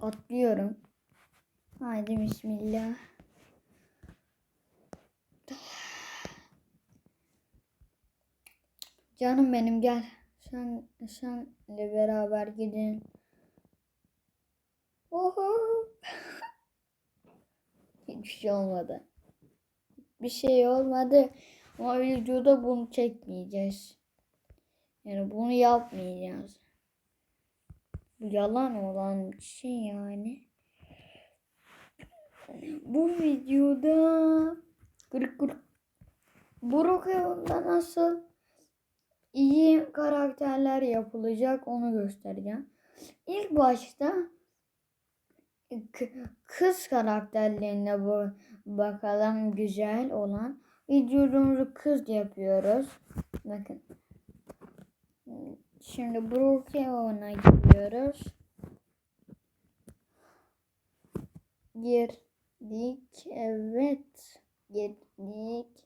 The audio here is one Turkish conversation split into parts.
atlıyorum. Haydi bismillah. Canım benim gel. Sen senle beraber gidin. Oho. Hiçbir şey olmadı. Bir şey olmadı. Ama videoda bunu çekmeyeceğiz. Yani bunu yapmayacağız. Bu yalan olan bir şey yani. Bu videoda kırık kırık Brokeon'da nasıl iyi karakterler yapılacak onu göstereceğim. İlk başta kız karakterlerine bu bakalım güzel olan videomuzu kız yapıyoruz. Bakın. Şimdi Brokeon'a gidiyoruz. Girdik. Evet. Girdik.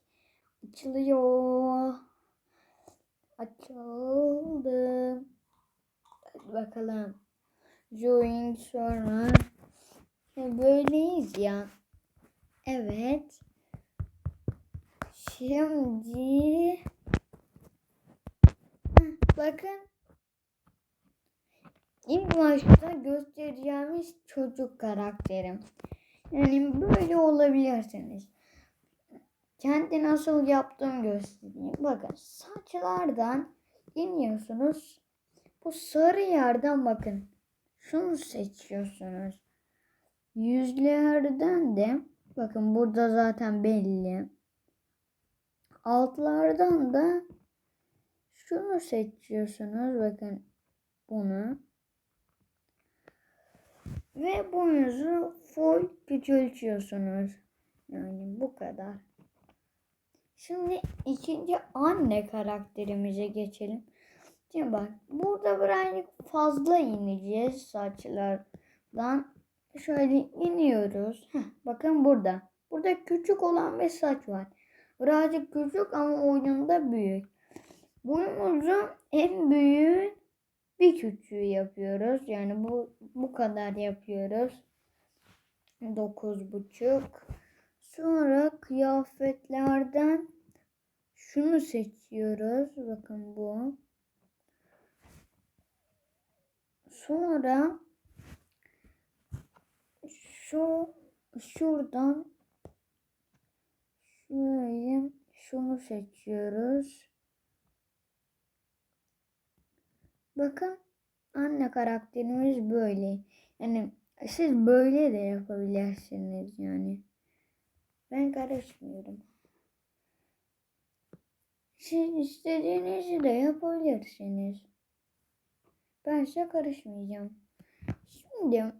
Açılıyor. Açıldı. Hadi bakalım. Join sonra. Böyleyiz ya. Evet. Şimdi bakın İlk başta göstereceğimiz çocuk karakterim. Yani böyle olabilirsiniz. Kendi nasıl yaptığımı göstereyim. Bakın saçlardan iniyorsunuz. Bu sarı yerden bakın. Şunu seçiyorsunuz. Yüzlerden de bakın burada zaten belli. Altlardan da şunu seçiyorsunuz. Bakın bunu. Ve boyunuzu full küçültüyorsunuz. Yani bu kadar. Şimdi ikinci anne karakterimize geçelim. Şimdi bak burada birazcık fazla ineceğiz saçlardan. Şöyle iniyoruz. Heh, bakın burada. Burada küçük olan bir saç var. Birazcık küçük ama oyununda büyük. Boyumuzu en büyüğü bir küçüğü yapıyoruz. Yani bu bu kadar yapıyoruz. Dokuz buçuk. Sonra kıyafetlerden şunu seçiyoruz. Bakın bu. Sonra şu şuradan şöyle şunu seçiyoruz. Bakın anne karakterimiz böyle. Yani siz böyle de yapabilirsiniz yani. Ben karışmıyorum. Siz istediğinizi de yapabilirsiniz. Ben size karışmayacağım. Şimdi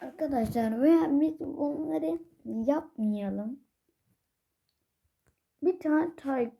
arkadaşlar veya biz bunları yapmayalım. Bir tane tay